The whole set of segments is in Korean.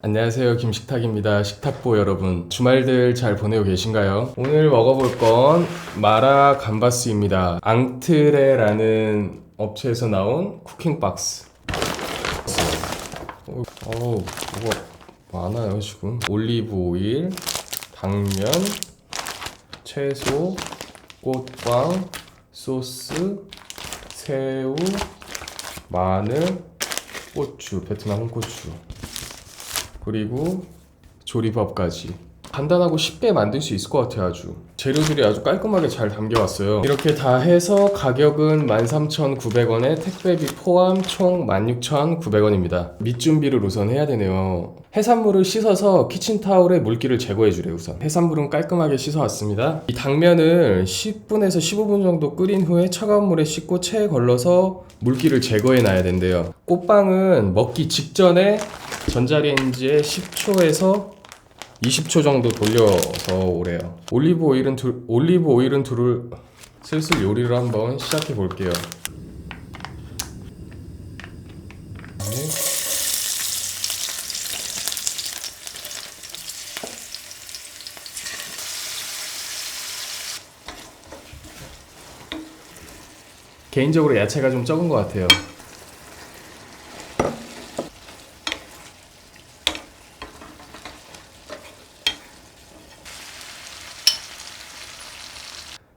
안녕하세요. 김식탁입니다. 식탁보 여러분 주말들 잘 보내고 계신가요? 오늘 먹어볼 건 마라 감바스입니다. 앙트레라는 업체에서 나온 쿠킹 박스. 어, 어우 뭐가 많아요 지금. 올리브 오일 당면 채소 꽃빵 소스 새우 마늘 고추 베트남 홍고추 그리고 조리법까지. 간단하고 쉽게 만들 수 있을 것 같아요 아주. 재료들이 아주 깔끔하게 잘 담겨왔어요. 이렇게 다 해서 가격은 13,900원에 택배비 포함 총 16,900원입니다. 밑준비를 우선 해야 되네요. 해산물을 씻어서 키친타올에 물기를 제거해 주래요 우선. 해산물은 깔끔하게 씻어왔습니다. 이 당면을 10분에서 15분 정도 끓인 후에 차가운 물에 씻고 체에 걸러서 물기를 제거해 놔야 된대요. 꽃빵은 먹기 직전에 전자레인지에 10초에서 20초 정도 돌려서 오래요. 올리브 오일은 두, 올리브 오일은 둘을 슬슬 요리를 한번 시작해 볼게요. 네. 개인적으로 야채가 좀 적은 것 같아요.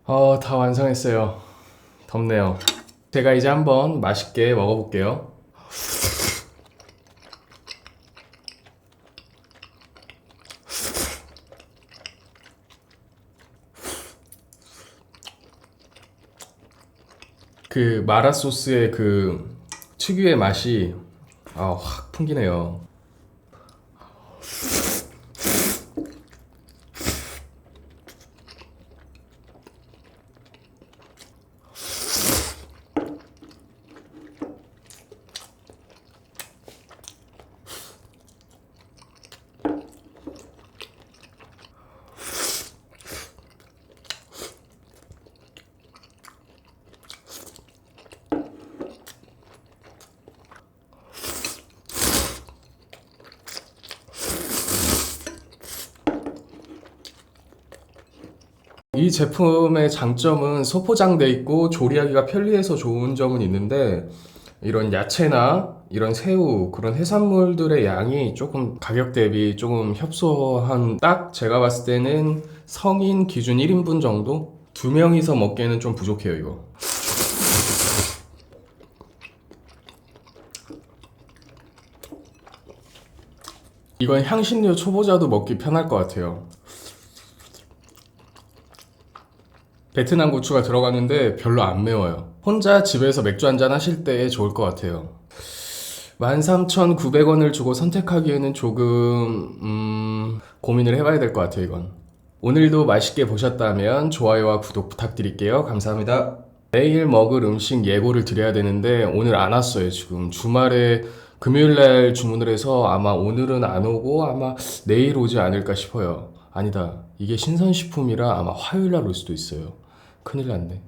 어, 다 완성했어요. 덥네요. 제가 이제 한번 맛있게 먹어볼게요. 그 마라 소스의 그 특유의 맛이 아, 확 풍기네요. 이 제품의 장점은 소포장돼 있고 조리하기가 편리해서 좋은 점은 있는데 이런 야채나 이런 새우 그런 해산물들의 양이 조금 가격 대비 조금 협소한 딱 제가 봤을 때는 성인 기준 1인분 정도? 두 명이서 먹기에는 좀 부족해요 이거 이건 향신료 초보자도 먹기 편할 것 같아요 베트남 고추가 들어가는데 별로 안 매워요. 혼자 집에서 맥주 한잔 하실 때 좋을 것 같아요. 13,900원을 주고 선택하기에는 조금 음, 고민을 해봐야 될 것 같아요, 이건. 오늘도 맛있게 보셨다면 좋아요와 구독 부탁드릴게요. 감사합니다. 내일 먹을 음식 예고를 드려야 되는데 오늘 안 왔어요, 지금. 주말에 금요일 날 주문을 해서 아마 오늘은 안 오고 아마 내일 오지 않을까 싶어요. 아니다. 이게 신선식품이라 아마 화요일 날 올 수도 있어요. 큰일 났네.